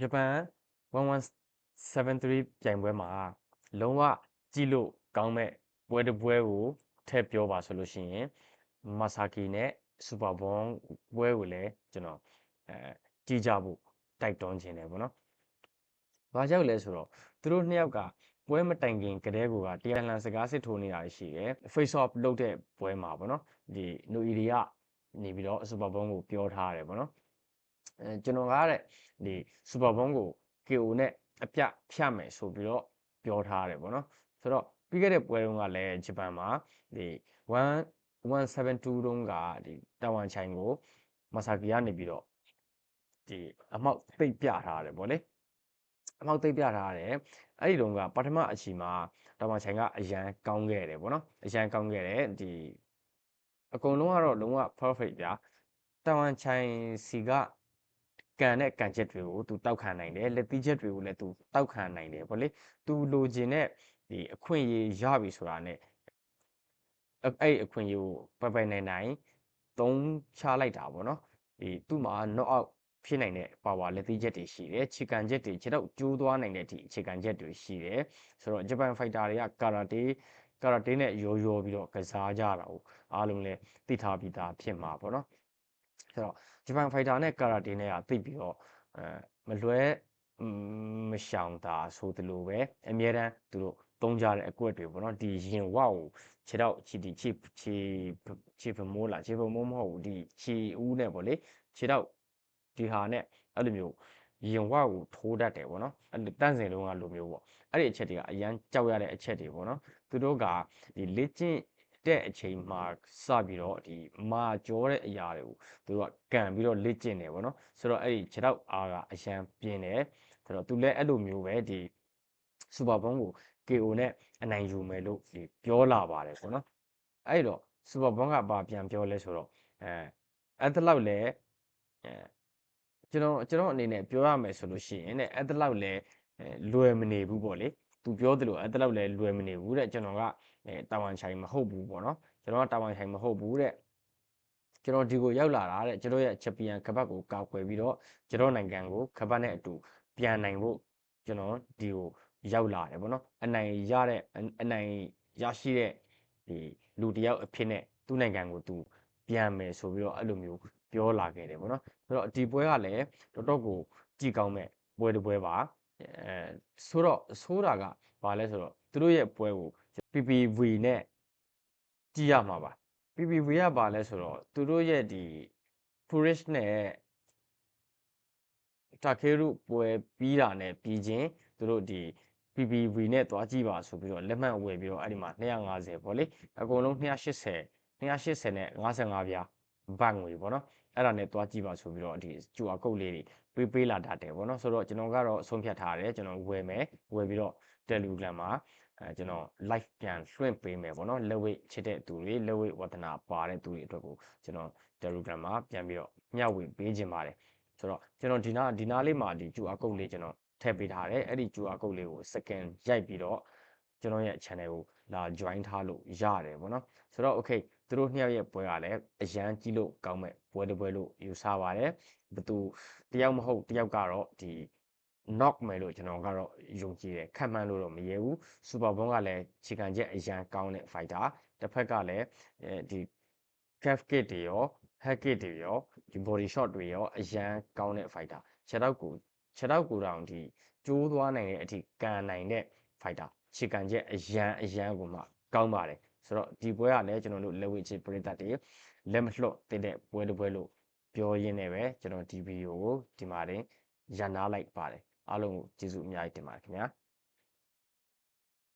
ဂျပန်1173ပြိုင်ပွဲမှာလုံးဝကြည့်လို့ကောင်းမဲ့ပွဲတစ်ပွဲကိုထည့်ပြောပါဆိုလို့ရှိရင်မာဆာကီနဲ့စူပါဘွန်ပွဲကိုလည်းကျွန်တော်အဲကြည့်ကြဖို့တိုက်တွန်းခြင်းတယ်ပေါ့နော်။ဘာကြောင့်လဲဆိုတော့သူတို့နှစ်ယောက်ကပွဲမတိုင်ခင်ကတည်းကတရားလန်စကားစစ်ထိုးနေတာရှိတယ် face off လုပ်တဲ့ပွဲမှာပေါ့နော်ဒီနိုအီရီကနေပြီးတော့စူပါဘုံကိုပြောထားတယ်ပေါ့နော်အဲ ကျွန်တော်ကတဲ့ဒီစူပါဘုံကို KO နဲ့အပြဖြတ်မယ်ဆိုပြီးတော့ပြောထားတယ်ပေါ့နော်ဆိုတော့ပြီးခဲ့တဲ့ပွဲတုန်းကလည်းဂျပန်မှာဒီ1172တုန်းကဒီတာဝန်ချိုင်ကိုမဆာကီကနေပြီးတော့ဒီအမောက်သိပ်ပြထားတယ်ပေါ့လေအမောက်သိပ်ပြထားတယ်အဲ့ဒီတုန်းကပထမအချီမှာတာဝန်ချိုင်ကအရန်ကောင်းခဲ့တယ်ပေါ့နော်အရန်ကောင်းခဲ့တယ်ဒီအကုန်လုံးကတော့လုံးဝ perfect ဗျာတာဝန်ချိုင်စီက ကန်တဲ့ကန်ချက်တွေကိုသူတောက်ခံနိုင်တယ်လက်သီးချက်တွေကိုလည်းသူတောက်ခံနိုင်တယ်ဗောလေသူလိုချင်တဲ့ဒီအခွင့်အရေးရပြီဆိုတာ ਨੇ အဲ့အခွင့်အရေးကိုပိုင်ပိုင်နိုင်နိုင်သုံးချလိုက်တာဗောနော်ဒီသူ့မှာ knock out ဖြစ်နိုင်တဲ့ power လက်သီးချက်တွေရှိတယ်ခြေကန်ချက်တွေခြေတော့ကျိုးသွားနိုင်တဲ့အထိခြေကန်ချက်တွေရှိတယ်ဆိုတော့ဂျပန်ဖိုက်တာတွေကကာရာတေကာရာတေနဲ့ရောရောပြီးတော့ကစားကြတာကိုအားလုံးလည်းသိထားပြီးသားဖြစ်မှာပေါ့နော် ဆိုတော့ဂျပန်ဖိုက်တာနဲ့ကာရာတေနဲ့ကသိပြီးတော့အဲမလွဲမရှောင်တာဆိုသလိုပဲအများတန်းသူတို့သုံးကြတဲ့အကွက်တွေပေါ့နော်ဒီရင်ဝကိုခြေတော့ခြေဒီခြေခြေခြေဖမိုးလားခြေဖမိုးမဟုတ်ဘူးဒီခြေဦးနဲ့ပေါ့လေခြေတော့ဒီဟာနဲ့အဲ့လိုမျိုးရင်ဝကိုထိုးတတ်တယ်ပေါ့နော်အဲ့တန့်စင်လုံးကလိုမျိုးပေါ့အဲ့ဒီအချက်တွေကအရန်ကြောက်ရတဲ့အချက်တွေပေါ့နော်သူတို့ကဒီလေ့ကျင့် တဲ့အချိန်မှာစပြီးတော့ဒီမာကြောတဲ့အရာတွေကိုသူတို့ကကန်ပြီးတော့လေ့ကျင့်တယ်ပေါ့နော်ဆိုတော့အဲ့ဒီခြေတော့အားကအရန်ပြင်းတယ်ဆိုတော့သူလည်းအဲ့လိုမျိုးပဲဒီစူပါဘုံကို KO နဲ့အနိုင်ယူမယ်လို့ဒီပြောလာပါတယ်ပေါ့နော်အဲ့တော့စူပါဘုံကဘာပြန်ပြောလဲဆိုတော့အဲအဲ့တလောက်လဲအဲကျွန်တော်ကျွန်တော်အနေနဲ့ပြောရမယ်ဆိုလို့ရှိရင်တဲ့အဲ့တလောက်လဲလွယ်မနေဘူးပေါ့လေ သူပြောသလိုအဲ့တလောက်လဲလွယ်မနေဘူးတဲ့ကျွန်တော်ကအဲတာဝန်ချိုင်မဟုတ်ဘူးပေါ့နော်ကျွန်တော်ကတာဝန်ချိုင်မဟုတ်ဘူးတဲ့ကျွန်တော်ဒီကိုရောက်လာတာတဲ့ကျွန်တော်ရဲ့ချန်ပီယံကပတ်ကိုကာကွယ်ပြီးတော့ကျွန်တော်နိုင်ငံကိုကပတ်နဲ့အတူပြန်နိုင်ဖို့ကျွန်တော်ဒီကိုရောက်လာတယ်ပေါ့နော်အနိုင်ရတဲ့အနိုင်ရရှိတဲ့ဒီလူတယောက်အဖြစ်နဲ့သူ့နိုင်ငံကိုသူပြန်မယ်ဆိုပြီးတော့အဲ့လိုမျိုးပြောလာခဲ့တယ်ပေါ့နော်ဆိုတော့ဒီပွဲကလည်းတော်တော်ကိုကြည်ကောင်းမဲ့ပွဲတစ်ပွဲပါ အဲဆိုတော့ဆိုးတာကဘာလဲဆိုတော့သူတို့ရဲ့ပွဲကို PPV နဲ့ကြည့်ရမှာပါ PPV ကဘာလဲဆိုတော့သူတို့ရဲ့ဒီ Furish နဲ့တာခေရုပွဲပြီးတာနဲ့ပြီးချင်းသူတို့ဒီ PPV နဲ့သွားကြည့်ပါဆိုပြီးတော့လက်မှတ်ဝယ်ပြီးတော့အဲ့ဒီမှာ250ပေါ့လေအကုန်လုံး280 280နဲ့55ပြားဘတ်ငွေပေါ့နော်အဲ့ဒါနဲ့သွားကြည့်ပါဆိုပြီးတော့ဒီ QR code လေးတွေ ပေးပေးလာတတ်တယ်ပေါ့နော်ဆိုတော့ကျွန်တော်ကတော့ဆုံးဖြတ်ထားတယ်ကျွန်တော်ဝယ်မယ်ဝယ်ပြီးတော့ Telegram မှာအဲကျွန်တော် live ပြန်လွှင့်ပေးမယ်ပေါ့နော်လက်ဝိတ်ချစ်တဲ့သူတွေလက်ဝိတ်ဝတ္တနာပါတဲ့သူတွေအတွက်ကိုကျွန်တော် Telegram မှာပြန်ပြီးတော့မျှဝေပေးခြင်းပါတယ်ဆိုတော့ကျွန်တော်ဒီနာဒီနာလေးမှာဒီ QR code လေးကျွန်တော်ထည့်ပေးထားတယ်အဲ့ဒီ QR code လေးကို second ရိုက်ပြီးတော့ ကျွန်တော်ရဲ့ channel ကိုလာ join ထားလို့ရတယ်ပေါ့နော်ဆိုတော့ okay သူတို့နှစ်ယောက်ရဲ့ပွဲကလည်းအရန်ကြီးလို့ကောင်းမဲ့ပွဲတစ်ပွဲလို့ယူဆပါတယ်ဘသူတယောက်မဟုတ်တယောက်ကတော့ဒီ knock မယ်လို့ကျွန်တော်ကတော့ယုံကြည်တယ်ခန့်မှန်းလို့တော့မရဘူးစူပါဘွန်ကလည်းခြေခံချက်အရန်ကောင်းတဲ့ fighter တစ်ဖက်ကလည်းဒီ calf kick တွေရော head kick တွေရောဒီ body shot တွေရောအရန်ကောင်းတဲ့ fighter ခြေထောက်ကိုခြေထောက်ကိုတောင်ဒီကျိုးသွားနိုင်တဲ့အထိကန်နိုင်တဲ့ fighter ခြေကန်ချက်အရန်အရန်ကိုမှကောင်းပါတယ်ဆိုတော့ဒီပွဲကလည်းကျွန်တော်တို့လက်ဝဲချစ်ပရိသတ်တွေလက်မလှော့တဲ့ပွဲတစ်ပွဲလို့ပြောရင်းနဲ့ပဲကျွန်တော်ဒီဗီဒီယိုကိုဒီမှာတင်ရန်နာလိုက်ပါတယ်အားလုံးကိုကျေးဇူးအများကြီးတင်ပါတယ်ခင်ဗျာ